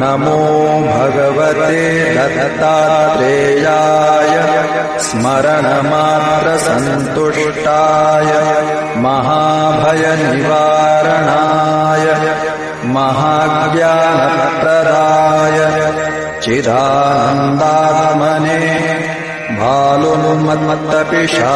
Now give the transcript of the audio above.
नमो भगवते दत्तात्रेयाय स्मरणमात्रसन्तुष्टाय महाभयनिवारणाय महाज्ञानप्रदाय चिदानन्दात्मने भालुमुद्मत्तपिशा